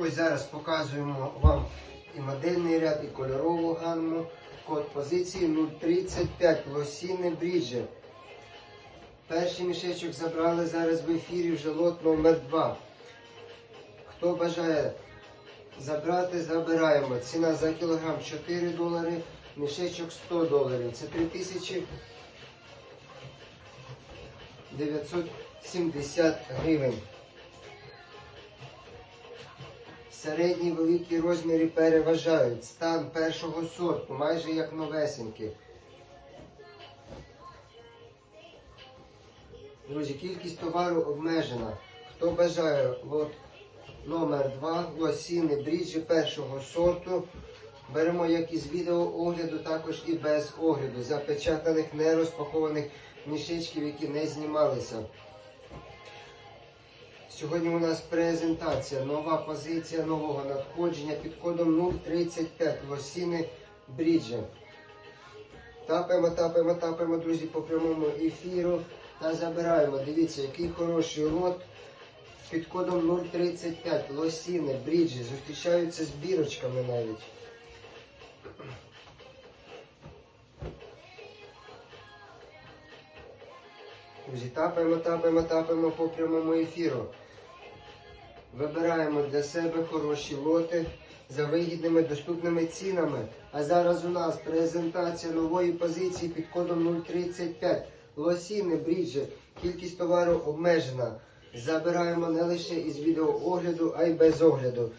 Ось зараз показуємо вам і модельний ряд, і кольорову гамму. Код позиції 035 лосіни бріджі. Перший мішечок забрали зараз в ефірі вже лот номер 2 Хто бажає забрати, забираємо. Ціна за кілограм 4 долари, мішечок 100 доларів. Це 3970 гривень. Середні великі розміри переважають. Стан першого сорту, майже як новесенькі. Друзі, кількість товару обмежена. Хто бажає лот номер 2 лосіни бріджі першого сорту. Беремо як із відео огляду, також і без огляду, запечатаних, не розпакованих мішечків, які не знімалися. Сьогодні у нас презентація, нова позиція нового надходження під кодом 035 лосіни бріджі. Тапаємо, тапаємо, тапаємо, друзі, по прямому ефіру та забираємо. Дивіться, який хороший лот під кодом 035 лосіни бріджі. Зустрічаються з бірочками навіть. Друзі, тапаємо, тапаємо, тапаємо по прямому ефіру. Вибираємо для себе хороші лоти за вигідними доступними цінами. А зараз у нас презентація нової позиції під кодом 035. Лосіни бріджі. Кількість товару обмежена. Забираємо не лише із відеоогляду, а й без огляду.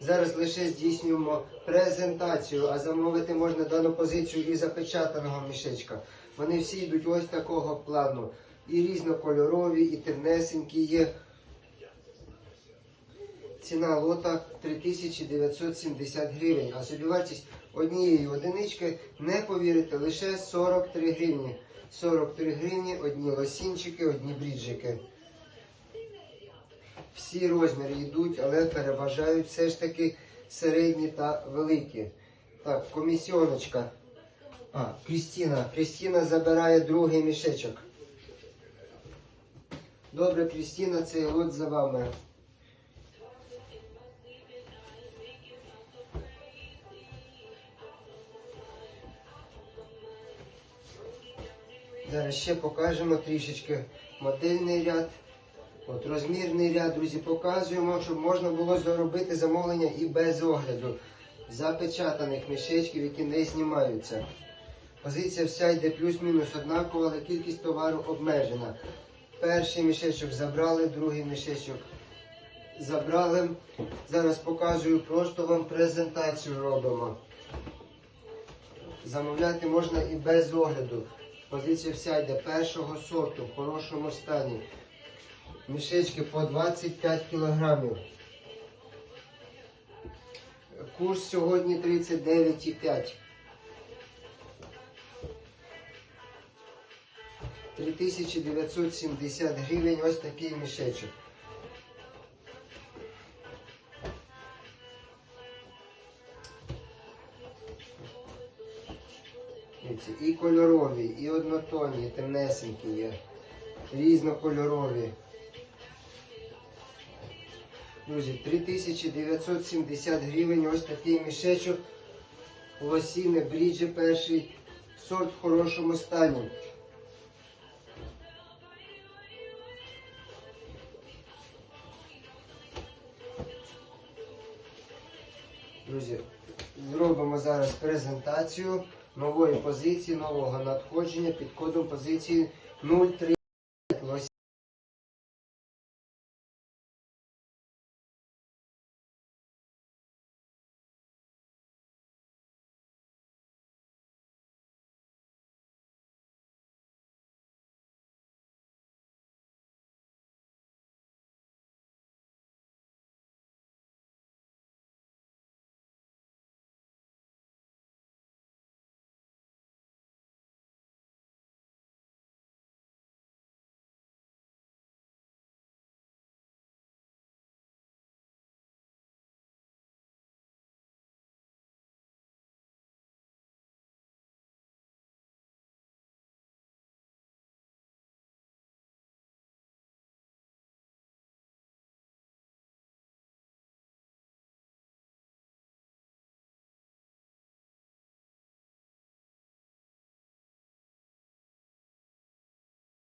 Зараз лише здійснюємо презентацію, а замовити можна дану позицію і запечатаного мішечка. Вони всі йдуть ось такого плану. І різнокольорові, і темнесенькі є. Ціна лота 3970 гривень, а собівартість однієї одинички, не повірите, лише 43 гривні. 43 гривні, одні лосінчики, одні бріджики. Всі розміри йдуть, але переважають все ж таки середні та великі. Так, комісіоночка. А, Крістіна. Крістіна забирає другий мішечок. Добре, Крістіна, цей лот за вами. Зараз ще покажемо трішечки модельний ряд. От розмірний ряд, друзі, показуємо, щоб можна було зробити замовлення і без огляду запечатаних мішечків, які не знімаються. Позиція вся йде плюс-мінус однакова, але кількість товару обмежена. Перший мішечок забрали, другий мішечок забрали. Зараз показую, просто вам презентацію робимо. Замовляти можна і без огляду. Позиція вся йде першого сорту, в хорошому стані. Мішечки по 25 кілограмів. Курс сьогодні 39,5. 3970 гривень ось такий мішечок. Дивіться, І кольорові, і однотонні, і темнесенькі є. Різнокольорові. Друзі, 3970 гривень ось такий мішечок. Лосіни, бріджі перший. Сорт в хорошому стані. Друзі, зробимо зараз презентацію нової позиції, нового надходження під кодом позиції 03.